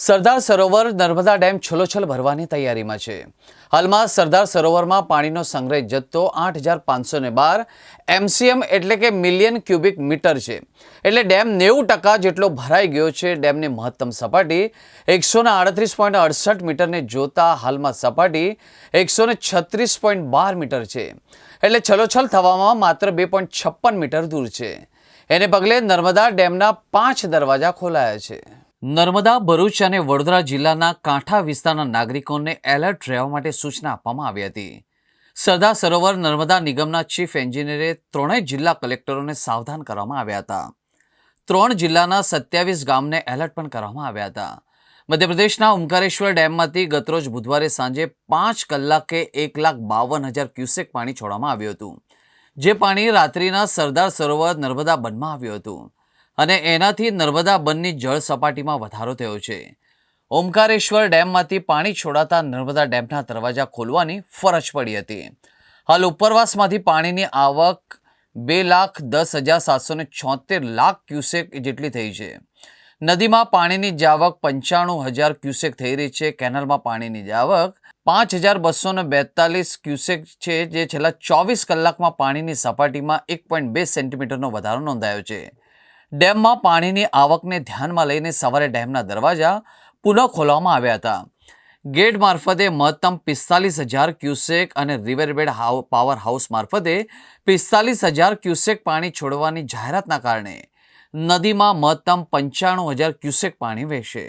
Sardar Sarovar Narmada dam છલોછલ ભરવાની તૈયારીમાં છે. હાલમાં સરદાર સરોવરમાં પાણીનો સંગ્રહ જથ્થો આઠ હજાર પાંચસો ને બાર એમસીએમ એટલે કે મિલિયન ક્યુબિક મીટર છે. એટલે ડેમ નેવું ટકા જેટલો ભરાઈ ગયો છે. ડેમની મહત્તમ સપાટી એકસો ને આડત્રીસ પોઈન્ટ અડસઠ મીટરને જોતા હાલમાં સપાટી એકસો ને છત્રીસ પોઈન્ટ બાર મીટર છે. એટલે છલોછલ થવામાં માત્ર બે પોઈન્ટ છપ્પન મીટર દૂર છે. એને પગલે નર્મદા ડેમના પાંચ દરવાજા ખોલાયા છે. નર્મદા, ભરૂચ અને વડોદરા જિલ્લાના કાંઠા વિસ્તારના નાગરિકોને એલર્ટ રહેવા માટે સૂચના આપવામાં આવી હતી. સરદાર સરોવર નર્મદા નિગમના ચીફ એન્જિનિયરે ત્રણેય જિલ્લા કલેક્ટરોને સાવધાન કરવામાં આવ્યા હતા. ત્રણ જિલ્લાના સત્યાવીસ ગામને એલર્ટ પણ કરવામાં આવ્યા હતા. મધ્યપ્રદેશના ઓમકારેશ્વર ડેમમાંથી ગતરોજ બુધવારે સાંજે પાંચ કલાકે એક લાખ બાવન હજાર ક્યુસેક પાણી છોડવામાં આવ્યું હતું, જે પાણી રાત્રિના સરદાર સરોવર નર્મદા બંધમાં આવ્યું હતું. અને એનાથી નર્મદા બંધની જળ સપાટીમાં વધારો થયો છે. ઓમકારેશ્વર ડેમમાંથી પાણી છોડાતા નર્મદા ડેમના દરવાજા ખોલવાની ફરજ પડી હતી. હાલ ઉપરવાસમાંથી પાણીની આવક બે લાખ દસ હજાર સાતસો ને છોતેર લાખ ક્યુસેક જેટલી થઈ છે. નદીમાં પાણીની જાવક પંચાણું હજાર ક્યુસેક થઈ રહી છે. કેનાલમાં પાણીની જાવક પાંચ હજાર બસો ને બેતાલીસ ક્યુસેક છે, જે છેલ્લા ચોવીસ કલાકમાં પાણીની સપાટીમાં એક પોઈન્ટ બે સેન્ટીમીટરનો વધારો નોંધાયો છે. ડેમમાં પાણીની આવકને ધ્યાનમાં લઈને સવારે ડેમના દરવાજા પુનઃ ખોલવામાં આવ્યા હતા. ગેટ મારફતે મહત્તમ પિસ્તાલીસ હજાર ક્યુસેક અને રિવરબેડ હાઉ, પાવર હાઉસ મારફતે પિસ્તાલીસ હજાર ક્યુસેક પાણી છોડવાની જાહેરાતના કારણે નદીમાં મહત્તમ પંચાણું હજાર ક્યુસેક પાણી વહેશે.